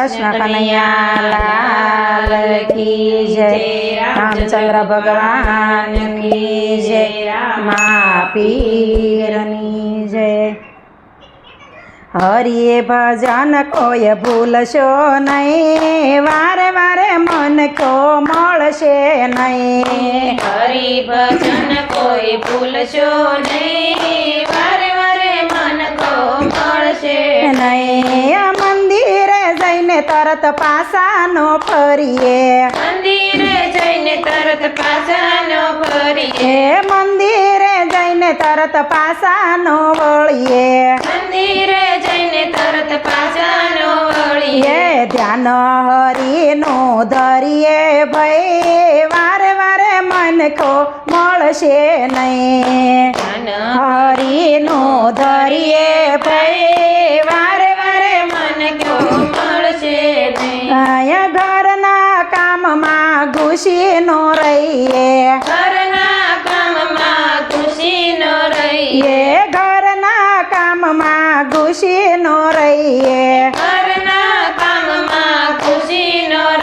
કૃષ્ણ કનૈયાલાલ કી જય. રામચંદ્ર ભગવાન કી જય. મા પીરની જય. હરિએ ભજન કોઈ ભૂલશો નહીં. વારે વારે મન કો મળશે નહીં. હરિ ભજન કોઈ ભૂલશો નહીં. વારે વારે મન કો મળશે નહીં જઈને તરત પાસાનો ફરીએ. મંદિરે જઈને તરત પાસાનો ફરીએ. મંદિરે જઈને તરત પાસાનો વળીએ. મંદિરે જઈને તરત પાસાનો વળીએ. ધ્યાન હરીનું ધરીએ ભાઈ. વારે વારે મન કો મળશે નહીં. હરીનું ધરીએ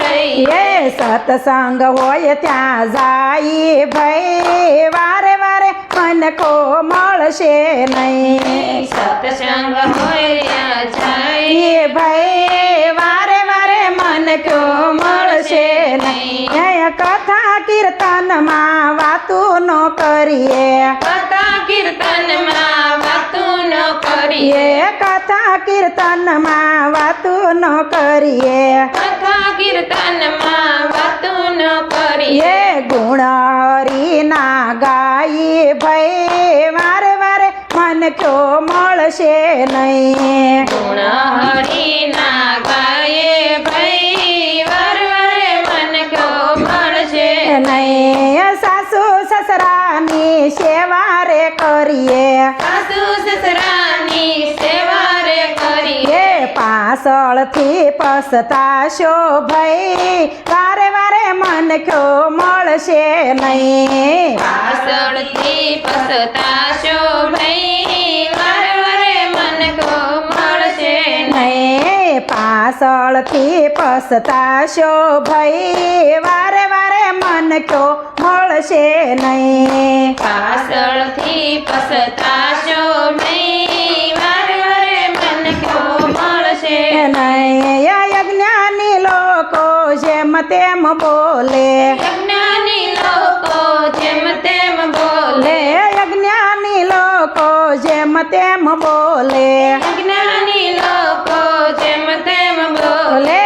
રહીએ સત્સંગ હોય ત્યાં જાય ભાઈ. વારે વારે મન કો મળશે નહીં. સત્સંગ હોય જાય. ભાઈ વારે વારે મન કો મળશે નહીં. કથા કીર્તનમાં વાતું ન કરીએ. કથા કરીએ કથા કીર્તનમાં વાતું ન કરીએ. કથા કીર્તનમાં વાતું ન કરીએ. ગુણ હરીના ગાઈ ભાઈ વારે વારે મન કયો મળશે નહીં. ગુણ હરિના ગાયે ભાઈ વાર વારે મન કયો મળશે નહીં. સાસુ સસરાની સેવા રે કરીએ. સાસુ સસરાની સેવા રે કરીએ એ પાછળથી પસતા ભાઈ વારે વારે મન કયો મળશે નહીં. પાસળથી પસતા શો વાર વારે મન કયો મળશે નહીં. પાછળથી પસતાશો ભાઈ વારે વારે મન કયો મળશે નહીં. પસતા શો નહીં તેમ બોલે. અજ્ઞાની લોકો જેમ તેમ બોલે. અજ્ઞાની લોકો જેમ તેમ બોલે. અજ્ઞાની લોકો જેમ તેમ બોલે. બોલે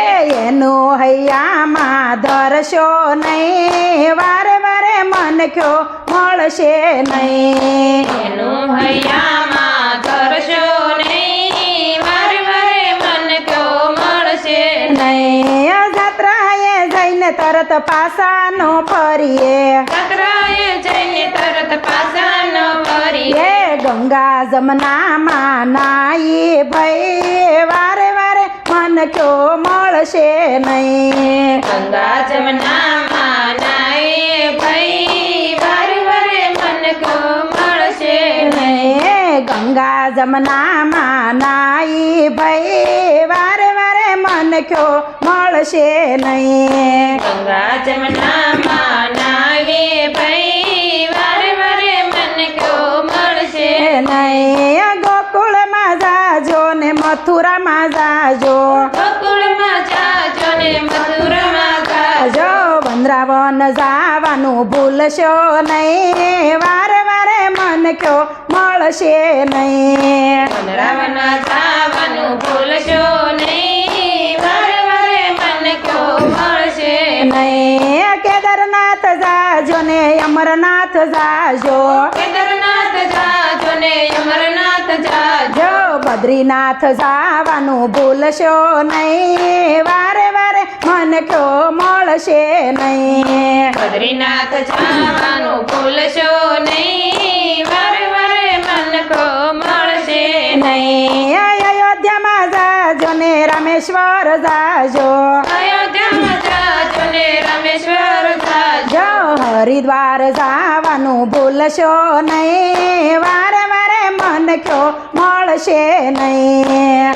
એનું હૈયામાં ધરશો નહીં. વારે વારે મન કયો મળશે નહીં. એનું હૈયામાં તરત પાસાનો ફરીએ. કતરાએ જઈને તરત પાસાનો ફરીએ. ગંગા જમનામાં નાઈ ભાઈ. વારે વારે મન કયો મળશે નહીં. ગંગા જમનામાં નાએ ભાઈ. વારે વારે મન કયો મળશે નહીં. ગંગા જમનામાં નાઈ ભાઈ. વારે વારે મન કયો મળશે નહીં. ગંગા જમનામાં ભાઈ વારે વારે મન ક્યો મળશે નહીં. ગોકુળમાં જાજો ને મથુરામાં જાજો. ગોકુળમાં જાજો ને મથુરામાં જાજો. જો વનરાવન જાવાનું ભૂલશો નહીં. વારે વારે મન કયો મળશે નહીં. વનરાવના જાવાનું ભૂલશો નહીં. કેદારનાથ જાજો ને અમરનાથ જાજો. કેદારનાથ જાજો ને અમરનાથ જાજો. બદ્રીનાથ જાવાનું ભૂલશો નહીં. વારે વારે મન કયો મળશે નહીં. બદ્રીનાથ જાવાનું ભૂલશો નહીં. વારે વારે મન કો મળશે નહીં. અયોધ્યામાં જાજો ને રામેશ્વર જાજો. અયોધ્યામાં જાજો ને રામેશ્વર હરિદ્વાર જવાનું ભૂલશો નહીં. વારે વારે મન કયો મળશે નહીં.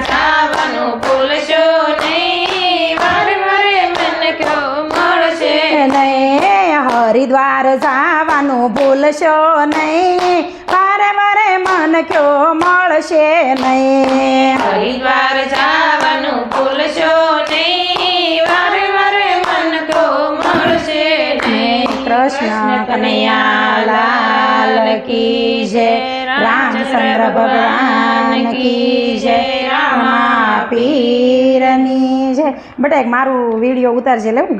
જવાનું ભૂલશો નહીં. વારે વારે મન કયો મળશે નહીં. હરિદ્વાર જવાનું ભૂલશો નહીં. વારે વારે મન કયો મળશે નહીં. હરિદ્વાર જવાનું કનૈયા લાલ કી જય, રામચંદ્ર ભગવાન કી જય, રામા પીરની જય. બટેક એક મારું વીડિયો ઉતારજે, લે હું